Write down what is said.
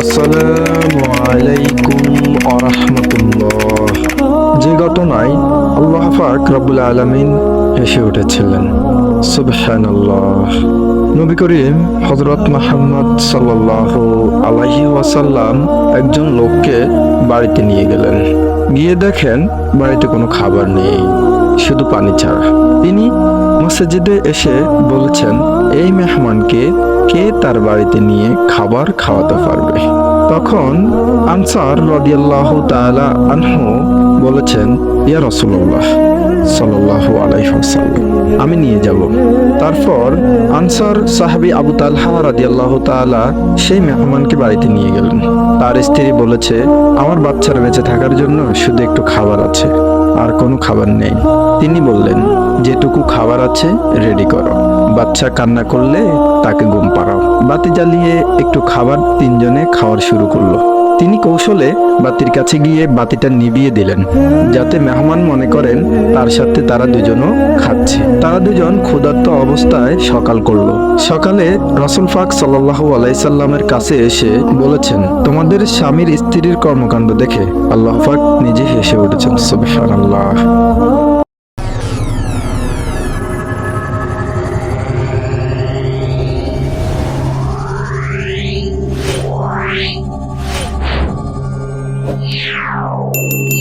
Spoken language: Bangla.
আসসালামু আলাইকুম যে ঘটনায় আল্লাহ পাক রব্বুল আলামিন হেসে উঠেছিলেন। সুবহানাল্লাহ। নবী করিম ওয়াসাল্লাম একজন লোককে বাড়িতে নিয়ে গেলেন। গিয়ে দেখেন বাড়িতে কোনো খাবার নেই, শুধু পানি ছাড়া। তিনি মসজিদে এসে বলেছেন, এই মেহমানকে কে তার বাড়িতে নিয়ে খাবার খাওয়াতে পারবে? তখন আনসার রদিয়াল্লাহ তাআলা আনহু বলেছেন, ইয়া রসুল্লাহ সাল্লাল্লাহু আলাইহি ওয়াসাল্লাম, আমি নিয়ে যাব। তারপর আনসার সাহাবী আবু তালহা রাদিয়াল্লাহু তাআলা সেই মেহমানকে বাড়িতে নিয়ে গেলেন। তার স্ত্রী বলেছে, আমার বাচ্চার বেঁচে থাকার জন্য শুধু একটু খাবার আছে, আর কোনো খাবার নেই। তিনি বললেন, যেটুকু খাবার আছে রেডি করো। বাচ্চা কান্না করলে তাকে ঘুম পাড়াও। বাতি জ্বালিয়ে একটু খাবার তিনজনে খাওয়ার শুরু করল। তিনি কৌশলে বাতির কাছে গিয়ে বাতিটা নিভিয়ে দিলেন, যাতে মেহমান মনে করেন তার সাথে তারা দুজনও খাচ্ছে। তারা দুজন ক্ষুধার্ত অবস্থায় সকাল করল। সকালে রসুল ফাক সাল্লাহ আলাইসাল্লামের কাছে এসে বলেছেন, তোমাদের স্বামীর স্ত্রীর কর্মকাণ্ড দেখে আল্লাহ ফাক নিজে হেসে উঠেছেন, সুবহানাল্লাহ। Yeah.